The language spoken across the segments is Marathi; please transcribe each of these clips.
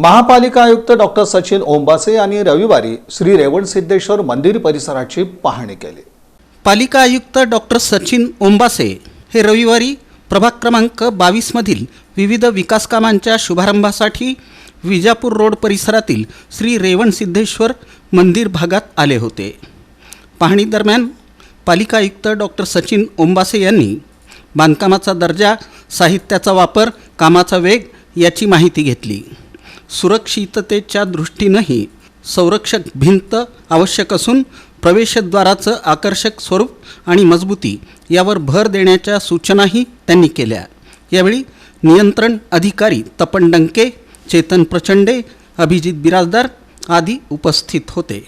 महापालिका आयुक्त डॉक्टर सचिन ओंबासे यांनी रविवारी श्री रेवणसिद्धेश्वर मंदिर परिसराची पाहणी केली. पालिका आयुक्त डॉक्टर सचिन ओंबासे हे रविवारी प्रभाग क्रमांक बावीसमधील विविध विकास कामांच्या शुभारंभासाठी विजापूर रोड परिसरातील श्री रेवणसिद्धेश्वर मंदिर भागात आले होते. पाहणीदरम्यान पालिका आयुक्त डॉक्टर सचिन ओंबासे यांनी बांधकामाचा दर्जा साहित्याचा वापर कामाचा वेग याची माहिती घेतली. सुरक्षिततेच्या दृष्टीनंही संरक्षक भिंत आवश्यक असून प्रवेशद्वाराचं आकर्षक स्वरूप आणि मजबूती यावर भर देण्याच्या सूचनाही त्यांनी केल्या. यावेळी नियंत्रण अधिकारी तपन डंके चेतन प्रचंडे अभिजित बिराजदार आदी उपस्थित होते.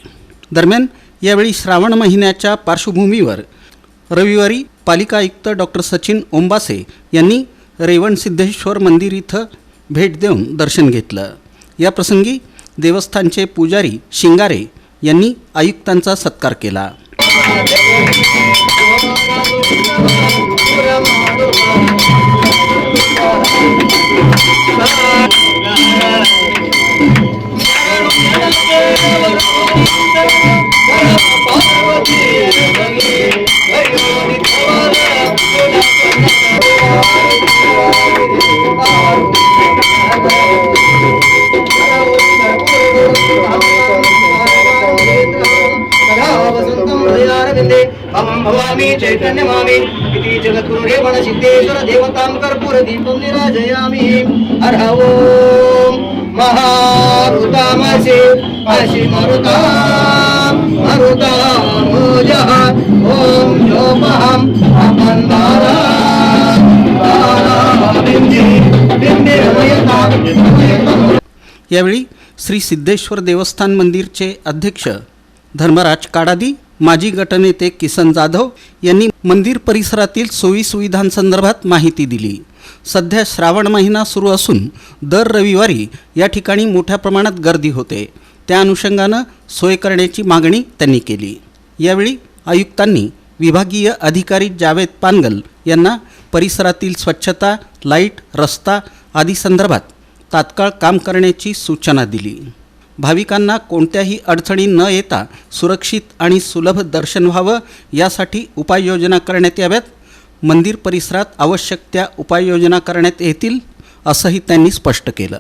दरम्यान यावेळी श्रावण महिन्याच्या पार्श्वभूमीवर रविवारी पालिका आयुक्त डॉक्टर सचिन ओंबासे यांनी रेवणसिद्धेश्वर मंदिर इथं भेट देऊन दर्शन घेतलं. याप्रसंगी देवस्थानचे पुजारी शिंगारे यांनी आयुक्तांचा सत्कार केला. अहं भवामि चैतन्यमामि इति जगद्गुरुरे सिद्धेश्वर देवतां कर्पूर दीपं निराजयामि। हर ओम महारुतामसि असि मरुता मरुता मोजः ॐ जोपहम् अपन्दारा यावेळी श्री सिद्धेश्वर देवस्थान मंदिरचे अध्यक्ष धर्मराज काडादी माजी गटनेते किसन जाधव यांनी मंदिर परिसरातील सोयीसुविधांसंदर्भात माहिती दिली. सध्या श्रावण महिना सुरू असून दर रविवारी या ठिकाणी मोठ्या प्रमाणात गर्दी होते. त्या अनुषंगानं सोय करण्याची मागणी त्यांनी केली. यावेळी आयुक्तांनी विभागीय अधिकारी जावेद पानगल यांना परिसरातील स्वच्छता लाइट रस्ता आदी संदर्भात तात्काळ काम करण्याची सूचना दिली. भाविकांना कोणत्याही अडचणी न येता सुरक्षित आणि सुलभ दर्शन व्हावं यासाठी उपाययोजना करण्यात याव्यात. मंदिर परिसरात आवश्यक त्या उपाययोजना करण्यात येतील असंही त्यांनी स्पष्ट केलं.